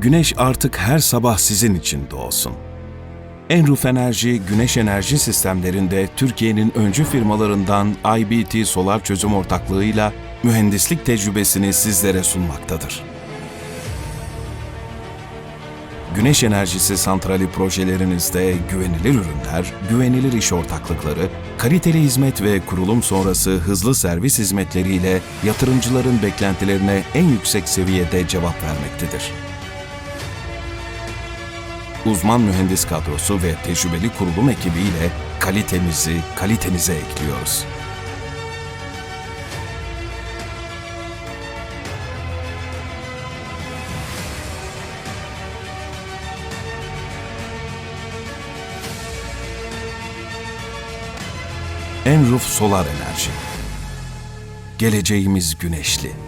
Güneş artık her sabah sizin için doğsun. Enruf Enerji, güneş enerji sistemlerinde Türkiye'nin öncü firmalarından IBT Solar Çözüm Ortaklığı'yla mühendislik tecrübesini sizlere sunmaktadır. Güneş enerjisi santrali projelerinizde güvenilir ürünler, güvenilir iş ortaklıkları, kaliteli hizmet ve kurulum sonrası hızlı servis hizmetleriyle yatırımcıların beklentilerine en yüksek seviyede cevap vermektedir. Uzman mühendis kadrosu ve tecrübeli kurulum ekibiyle kalitemizi kalitenize ekliyoruz. Enruf Solar Enerji. Geleceğimiz güneşli.